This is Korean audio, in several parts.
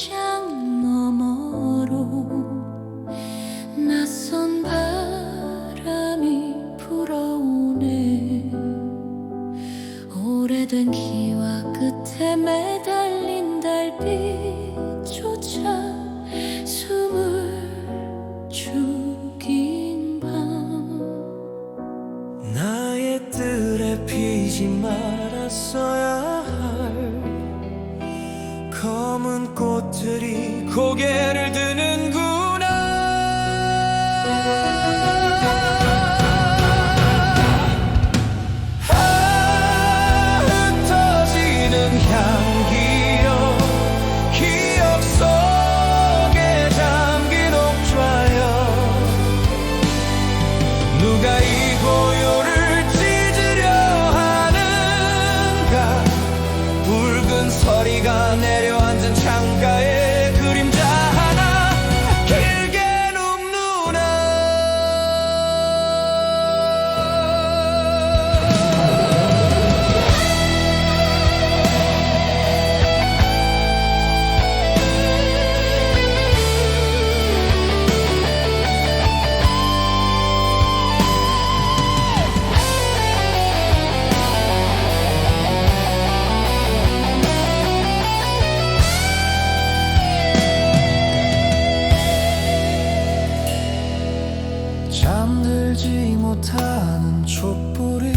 천장 너머로 낯선 바람이 불어오네. 오래된 기와 끝에 매달린 달빛조차 꽃들이 고개를 드는 피지 못하는 촛불이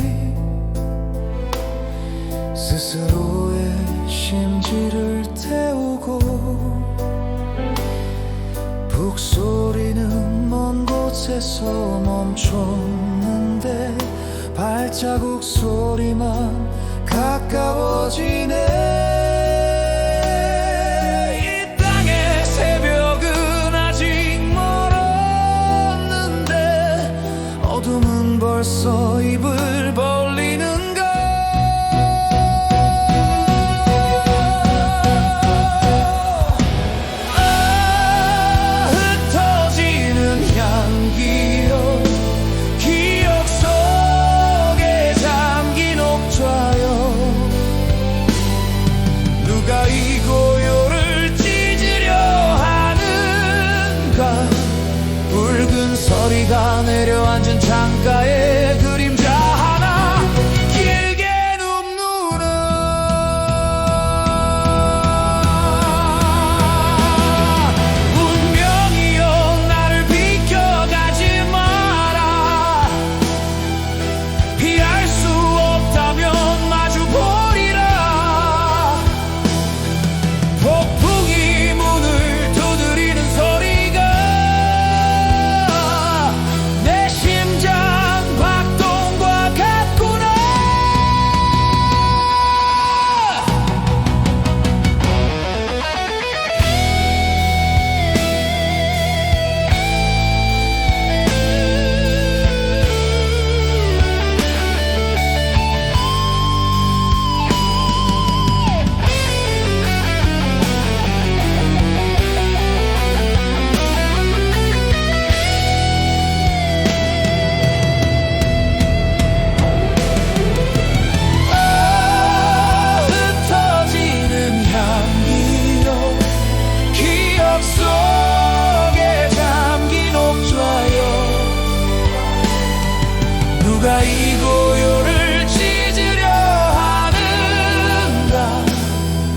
스스로의 심지를 태우고 북소리는 먼 곳에서 멈췄는데 발자국 소리만 가까워지네 누가 이 고요를 찢으려 하는가?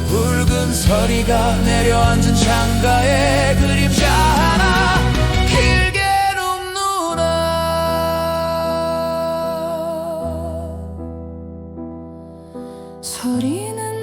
붉은 서리가 내려앉은 창가에 그림자 하나 길게 눕누라. 서리는